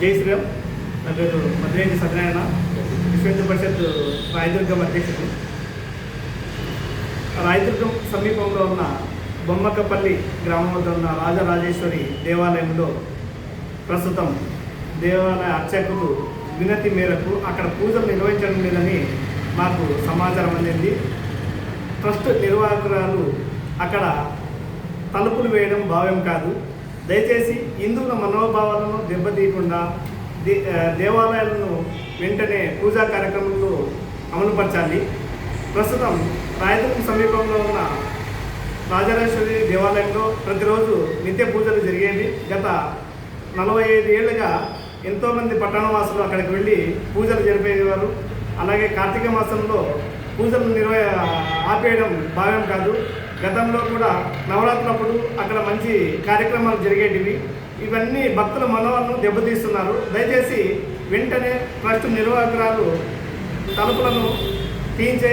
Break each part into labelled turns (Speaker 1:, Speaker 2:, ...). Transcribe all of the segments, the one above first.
Speaker 1: జై శ్రీరామ్ నా పేరు మద్రేంద్ర సత్యనారాయణ విశ్వ పరిషత్ రాయదుర్గం అధ్యక్షుడు. రాయదుర్గం సమీపంలో ఉన్న బొమ్మకపల్లి గ్రామం వద్ద ఉన్న రాజరాజేశ్వరి దేవాలయంలో ప్రస్తుతం దేవాలయ అర్చకులు వినతి మేరకు అక్కడ పూజలు నిర్వహించడం లేదని మాకు సమాచారం అందింది. ట్రస్ట్ నిర్వాహకురాలు అక్కడ తలుపులు వేయడం భావ్యం కాదు. దయచేసి హిందువుల మనోభావాలను దెబ్బతీయకుండా దే- దేవాలయాలను వెంటనే పూజా కార్యక్రమాలు అమలుపరచాలి. ప్రస్తుతం రాయదుర్గం సమీపంలో ఉన్న రాజరాజేశ్వరి దేవాలయంలో ప్రతిరోజు నిత్య పూజలు జరిగేవి. గత నలభై ఐదు ఏళ్ళుగా ఎంతోమంది పట్టణవాసులు అక్కడికి వెళ్ళి పూజలు జరిపేవారు. అలాగే కార్తీక మాసంలో పూజలు నిర్వ ఆపేయడం భావ్యం కాదు. గతంలో కూడా నవరాత్రులప్పుడు అక్కడ మంచి కార్యక్రమాలు జరిగేటివి. ఇవన్నీ భక్తుల మనోలను దెబ్బతీస్తున్నారు. దయచేసి వెంటనే ట్రస్ట్ నిర్వాహకురాలు తలుపులను తీయించే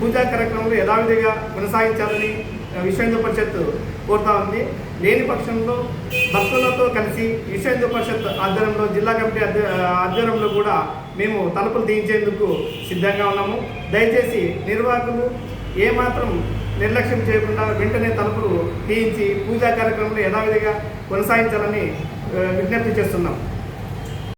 Speaker 1: పూజా కార్యక్రమాలు యథావిధిగా కొనసాగించాలని ఆ, పరిషత్ కోరుతా ఉంది. లేని పక్షంలో భక్తులతో కలిసి విశ్వ పరిషత్ ఆధ్వర్యంలో జిల్లా కమిటీ ఆధ్వర్యంలో కూడా మేము తలుపులు తీయించేందుకు సిద్ధంగా ఉన్నాము. దయచేసి నిర్వాహకులు ఏమాత్రం నిర్లక్ష్యం చేయకుండా వెంటనే తలుపులు తీయించి పూజా కార్యక్రమాలు యథావిధిగా కొనసాగించాలని విజ్ఞప్తి చేస్తున్నాం.